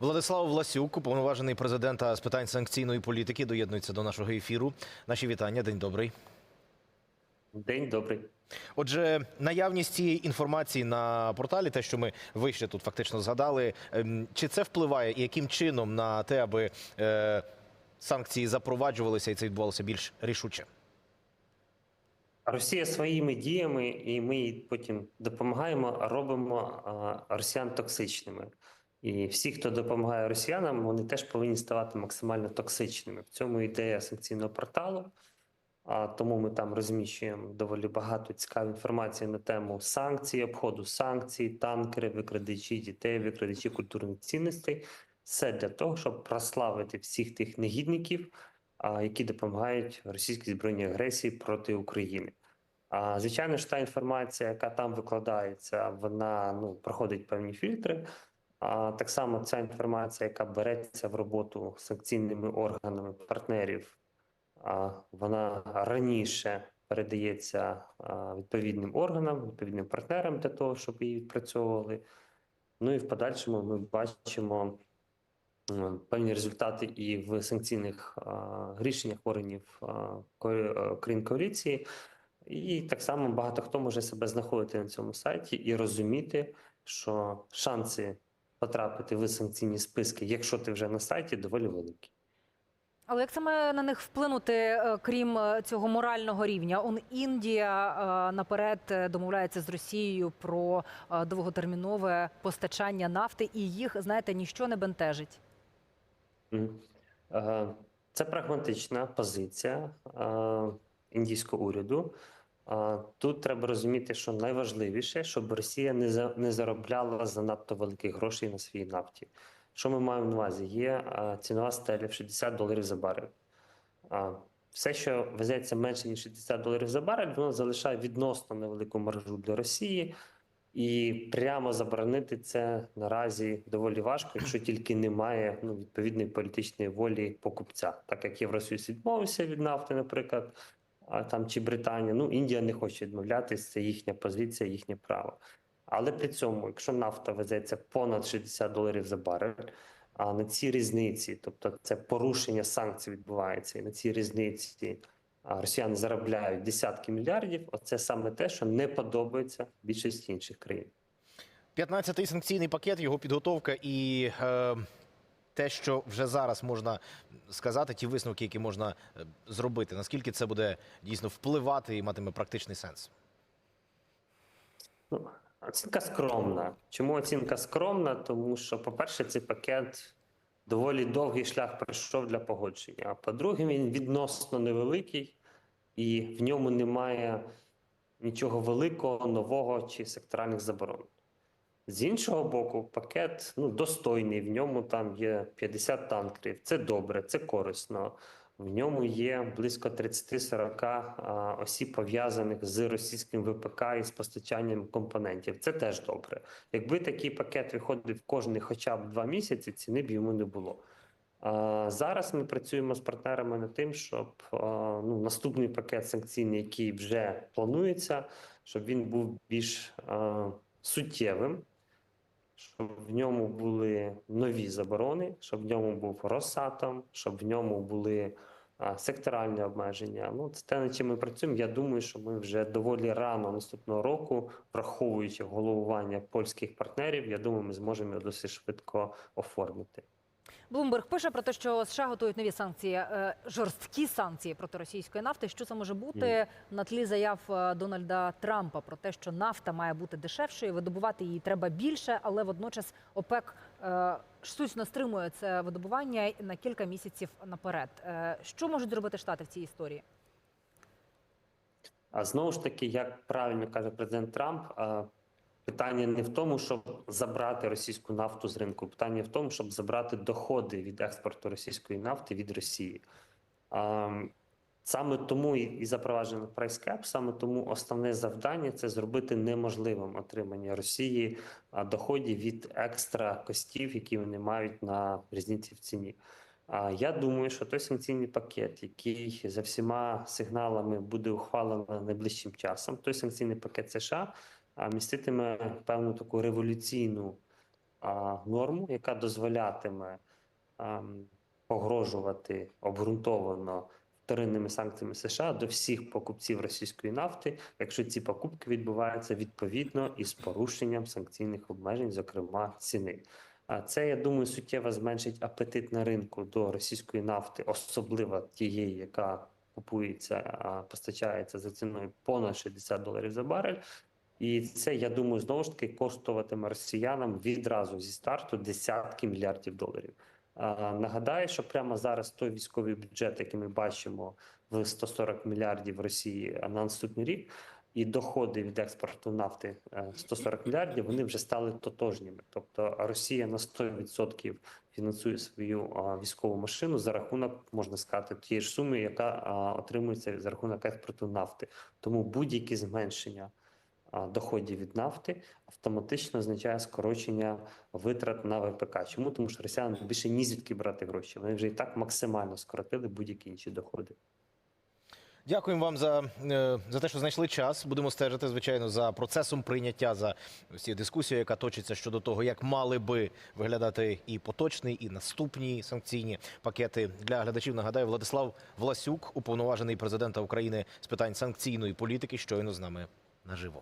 Владислав Власюк, уповноважений президента з питань санкційної політики, доєднується до нашого ефіру. Наші вітання. День добрий. День добрий. Отже, наявність цієї інформації на порталі, те, що ми вище тут фактично згадали, ем, чи це впливає і яким чином на те, аби е, санкції запроваджувалися і це відбувалося більш рішуче? Росія своїми діями, і ми їй потім допомагаємо, робимо росіян токсичними. І всі, хто допомагає росіянам, вони теж повинні ставати максимально токсичними. В цьому ідея санкційного порталу. А тому ми там розміщуємо доволі багато цікавої інформації на тему санкцій, обходу санкцій, танкери, викрадачі дітей, викрадачі культурних цінностей. Все для того, щоб прославити всіх тих негідників, які допомагають російській збройній агресії проти України. А звичайно ж, та інформація, яка там викладається, вона ну проходить певні фільтри. А так само ця інформація, яка береться в роботу санкційними органами партнерів, вона раніше передається відповідним органам, відповідним партнерам для того, щоб її відпрацьовували. Ну і в подальшому ми бачимо певні результати і в санкційних рішеннях органів е, країн коаліції. І так само багато хто може себе знаходити на цьому сайті і розуміти, що шанси потрапити в санкційні списки, якщо ти вже на сайті, доволі великі. Але як саме на них вплинути, е, крім е, цього морального рівня? Он Індія е, наперед домовляється з Росією про довготермінове постачання нафти, і їх, знаєте, ніщо не бентежить. Це прагматична позиція індійського уряду. Тут треба розуміти, що найважливіше, щоб Росія не за- не заробляла занадто великих грошей на своїй нафті. Що ми маємо на увазі? Є цінова стеля в 60 доларів за барель. Все, що везеться менше ніж 60 доларів за барель, воно залишає відносно невелику маржу для Росії. І прямо заборонити це наразі доволі важко, якщо тільки немає ну, відповідної політичної волі покупця, так як Євросоюз відмовився від нафти, наприклад, а там чи Британія. Ну Індія не хоче відмовлятися, це їхня позиція, їхнє право. Але при цьому, якщо нафта везеться понад 60 доларів за барель, а на цій різниці, тобто це порушення санкцій відбувається, і на цій різниці росіяни заробляють десятки мільярдів. Оце саме те, що не подобається більшості інших країн. 15-й санкційний пакет, його підготовка і е, те, що вже зараз можна сказати, ті висновки, які можна е, зробити, наскільки це буде дійсно впливати і матиме практичний сенс. Ну, оцінка скромна. Чому оцінка скромна? Тому що, по-перше, цей пакет доволі довгий шлях пройшов для погодження. А по-друге, він відносно невеликий, і в ньому немає нічого великого, нового чи секторальних заборон. З іншого боку, пакет ну, достойний. В ньому там є 50 танкерів. Це добре, це корисно. В ньому є близько 30-40 осіб пов'язаних з російським ВПК і з постачанням компонентів. Це теж добре. Якби такий пакет виходив кожний хоча б два місяці, ціни б йому не було. А, зараз ми працюємо з партнерами над тим, щоб а, ну, наступний пакет санкційний, який вже планується, щоб він був більш а, суттєвим щоб в ньому були нові заборони, щоб в ньому був Росатом, щоб в ньому були а, секторальні обмеження. Ну, це те, над чим ми працюємо. Я думаю, що ми вже доволі рано наступного року, враховуючи головування польських партнерів, я думаю, ми зможемо його досить швидко оформити. Блумберг пише про те, що США готують нові санкції, е, жорсткі санкції проти російської нафти. Що це може бути на тлі заяв е, Дональда Трампа про те, що нафта має бути дешевшою, видобувати її треба більше, але водночас ОПЕК е, штучно стримує це видобування на кілька місяців наперед. Що можуть зробити штати в цій історії? А знову ж таки, як правильно каже президент Трамп, питання не в тому, щоб забрати російську нафту з ринку, питання в тому, щоб забрати доходи від експорту російської нафти від Росії. Саме тому і запроваджено прайскеп, саме тому основне завдання це зробити неможливим отримання Росії доходів від екстра костів, які вони мають на різниці в ціні. Я думаю, що той санкційний пакет, який за всіма сигналами буде ухвалено найближчим часом, той санкційний пакет США міститиме певну таку революційну норму, яка дозволятиме погрожувати обґрунтовано вторинними санкціями США до всіх покупців російської нафти, якщо ці покупки відбуваються відповідно із порушенням санкційних обмежень, зокрема ціни. А це, я думаю, суттєво зменшить апетит на ринку до російської нафти, особливо тієї, яка купується, постачається за ціною понад 60 доларів за барель. І це, я думаю, знову ж таки коштуватиме росіянам відразу зі старту десятки мільярдів доларів. А, Нагадаю, що прямо зараз той військовий бюджет, який ми бачимо в 140 мільярдів Росії на наступний рік, і доходи від експорту нафти е, 140 мільярдів, вони вже стали тотожніми. Тобто Росія на 100% фінансує свою військову машину за рахунок, можна сказати, тієї ж суми, яка отримується за рахунок експорту нафти. Тому будь-які зменшення доходів від нафти автоматично означає скорочення витрат на ВПК. Чому? Тому що росіяни більше ні звідки брати гроші. Вони вже і так максимально скоротили будь-які інші доходи. Дякуємо вам за, е, за те, що знайшли час. Будемо стежити, звичайно, за процесом прийняття, за всі дискусію, яка точиться щодо того, як мали би виглядати і поточний, і наступні санкційні пакети для глядачів. Нагадаю, Владислав Власюк, уповноважений президента України з питань санкційної політики, щойно з нами наживо.